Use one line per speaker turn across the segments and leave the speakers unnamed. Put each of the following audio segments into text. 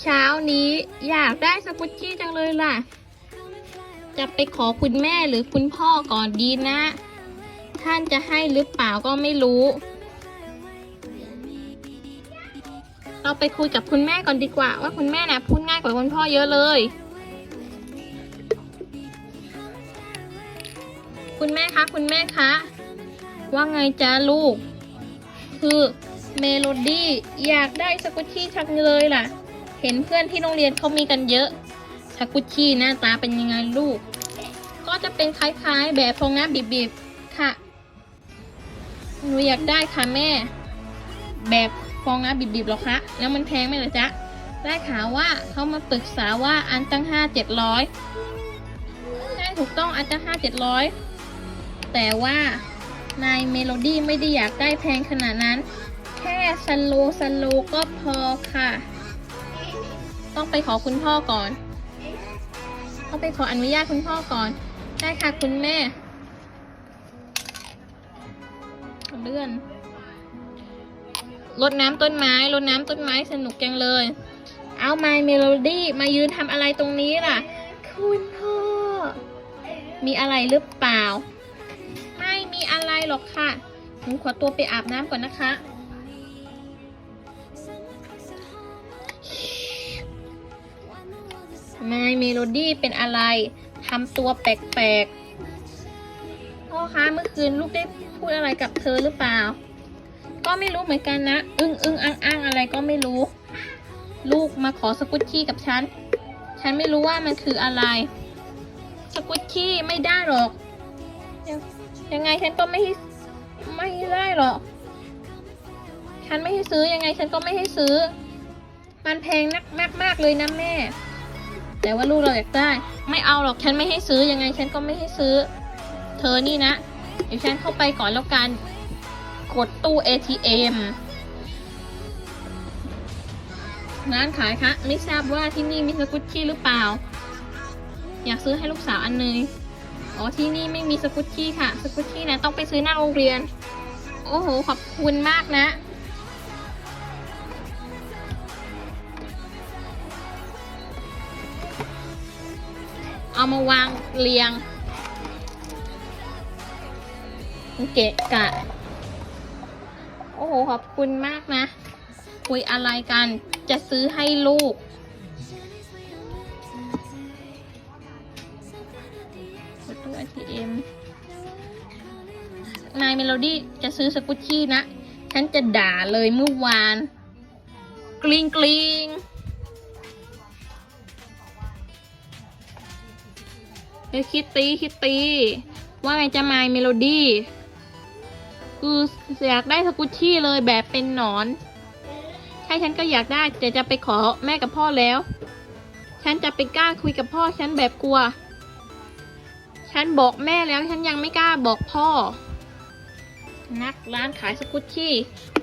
เช้านี้อยากได้สกุชชี่จังเลยล่ะ จะไปขอคุณแม่หรือคุณพ่อก่อนดีนะ ท่านจะให้หรือเปล่าก็ไม่รู้ เราไปคุยกับคุณแม่ก่อนดีกว่า ว่าคุณแม่นะพูดง่ายกว่าคุณพ่อเยอะเลย คุณแม่คะ คุณแม่คะ ว่าไงจ้าลูก คือเมโลดี้อยากได้สกุชชี่ชักเลยล่ะ เห็นเพื่อนที่โรงเรียนเขามีกันเยอะสกุชี่หน้าตาเป็นยังไงลูก ก็จะเป็นคล้ายๆแบบฟองน้ำบีบๆค่ะ หนูอยากได้ค่ะแม่ แบบฟองน้ำบีบๆหรอคะ แล้วมันแพงไหมล่ะจ๊ะ ได้ข่าวว่าเขามาปรึกษาว่าอันตั้งห้าเจ็ดร้อยใช่ถูกต้องอันตั้งห้าเจ็ดร้อยแต่ว่านายเมโลดี้ไม่ได้อยากได้แพงขนาดนั้น แค่สโลสโลก็พอค่ะ ต้องไปขอคุณพ่อก่อน ต้องไปขออนุญาตคุณพ่อก่อน ได้ค่ะคุณแม่เลื่อนรดน้ำต้นไม้รดน้ำต้นไม้สนุกจังเลย เอาไมเมโลดี้มายืนทำอะไรตรงนี้ล่ะ คุณพ่อ มีอะไรหรือเปล่า ไม่มีอะไรหรอกค่ะหนูขอตัวไปอาบน้ำก่อนนะคะ ไมเมโลดี้เป็นอะไรทำตัวแปลกๆพ่อคะเมื่อคืนลูกได้พูดอะไรกับเธอหรือเปล่า ก็ไม่รู้เหมือนกันนะ อึ้งอึ้งอ้างอ้างอะไรก็ไม่รู้ ลูกมาขอสกุตชี่กับฉัน ฉันไม่รู้ว่ามันคืออะไร สกุตชี่ไม่ได้หรอก ยังยังไงฉันก็ไม่ไม่ได้หรอก ฉันไม่ให้ซื้อยังไงฉันก็ไม่ให้ซื้อ มันแพงนักมากมากเลยนะแม่ แต่ว่าลูกเราอยากได้ ไม่เอาหรอกฉันไม่ให้ซื้อยังไงฉันก็ไม่ให้ซื้อ เธอนี่นะ เดี๋ยวฉันเข้าไปก่อนแล้วกัน กดตู้ ATM ร้านขายคะไม่ทราบว่าที่นี่มีสกุตชี่หรือเปล่า อยากซื้อให้ลูกสาวอันนึงอ๋อที่นี่ไม่มีสกุตชี่ค่ะ สกุตชี่นะต้องไปซื้อหน้าโรงเรียน โอ้โหขอบคุณมากนะ เอามาวางเรียงเกะกะ โอ้โห ขอบคุณมากนะ คุยอะไรกัน จะซื้อให้ลูกกดตู้ ATM นายเมโลดี้จะซื้อสกุชชี่นะ ฉันจะด่าเลยเมื่อวาน กลิงกลิง เฮ้ยคิตตี้คิตตี้ว่าไงจะมายเมโลดี้คืออยากได้สกุชชี่เลยแบบเป็นหนอน ใช่ฉันก็อยากได้แต่จะไปขอแม่กับพ่อแล้ว ฉันจะไปกล้าคุยกับพ่อฉันแบบกลัว ฉันบอกแม่แล้วฉันยังไม่กล้าบอกพ่อ นักร้านขายสกุชชี่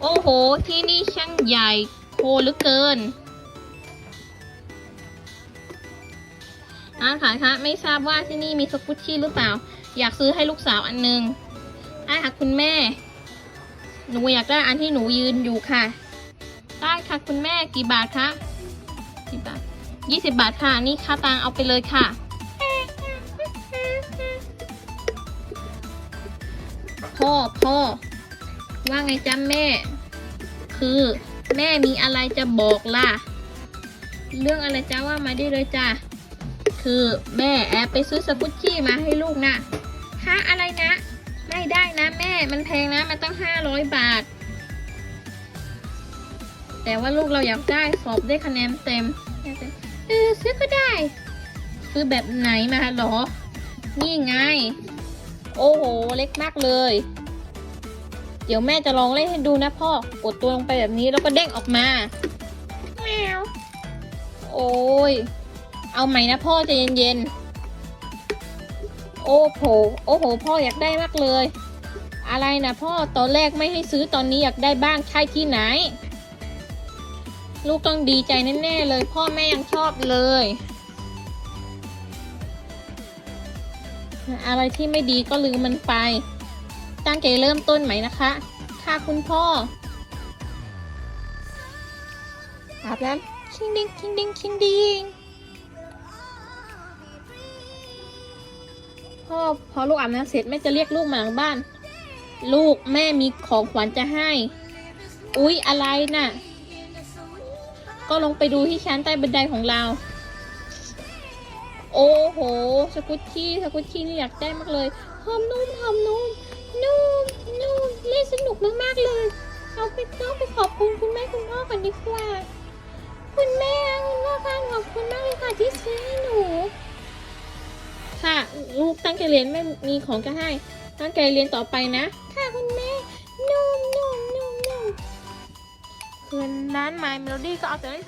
โอ้โห ที่นี่ช่างใหญ่โคเหลือเกิน ร้านขายคะไม่ทราบว่าที่นี่มีสกุชชี่หรือเปล่า อยากซื้อให้ลูกสาวอันหนึงได้ค่ะคุณแม่ หนูอยากได้อันที่หนูยืนอยู่ค่ะ ได้ค่ะคุณแม่กี่บาทคะกี่บาทยี่สิบบาทค่ะ นี่ค่าตังเอาไปเลยค่ะ พ่อพ่อว่าไงจ๊ะแม่ คือแม่มีอะไรจะบอกล่ะ เรื่องอะไรจ้าว่ามาได้เลยจ้ะ คือแม่แอบไปซื้อสกุชชี่มาให้ลูกนะฮะอะไรนะ ไม่ได้นะแม่มันแพงนะมันตั้งห้าร้อยบาท แต่ว่าลูกเราอยากได้สอบได้คะแนนเต็มเออซื้อก็ได้ ซื้อแบบไหนมาหรอ นี่ไง โอ้โห เล็กมากเลย เดี๋ยวแม่จะลองเล่นให้ดูนะพ่อกดตัวลงไปแบบนี้แล้วก็เด้งออกมาแมวโอ้ย เอาใหม่นะพ่อใจเย็นๆ โอ้โห โอ้โห พ่ออยากได้มากเลย อะไรนะพ่อ ตอนแรกไม่ให้ซื้อตอนนี้อยากได้บ้างใช่ที่ไหน ลูกต้องดีใจแน่ๆเลย พ่อแม่ยังชอบเลย อะไรที่ไม่ดีก็ลืมมันไป ตั้งใจเริ่มต้นใหม่นะคะ ค่ะคุณพ่ออาบน้ำคิงดิงคิงดิงคิงดิง พ่อพอลูกอาบน้ำเสร็จแม่จะเรียกลูกมาหลังบ้าน ลูกแม่มีของขวัญจะให้ อุ๊ยอะไรน่ะ ก็ลงไปดูที่ชั้นใต้บันไดของเรา โอ้โห สกุตชี่สกุตชี่นี่อยากได้มากเลยหอมนุ่มหอมนุ่มนุ่มนุ่มเล่นสนุกมากๆเลยเอาไปต้องไปขอบคุณคุณแม่คุณพ่อกันดีกว่า คุณแม่คุณพ่อคะขอบคุณมากเลยค่ะที่ซื้อให้หนู ถ้าลูกตั้งใจเรียนไม่มีของจะให้ ตั้งใจเรียนต่อไปนะ ค่ะคุณแม่นุ่มนุ่มนุ่มนุ่มเพื่อนร้านไม m มโลดี้ก็เอาแต่เล่น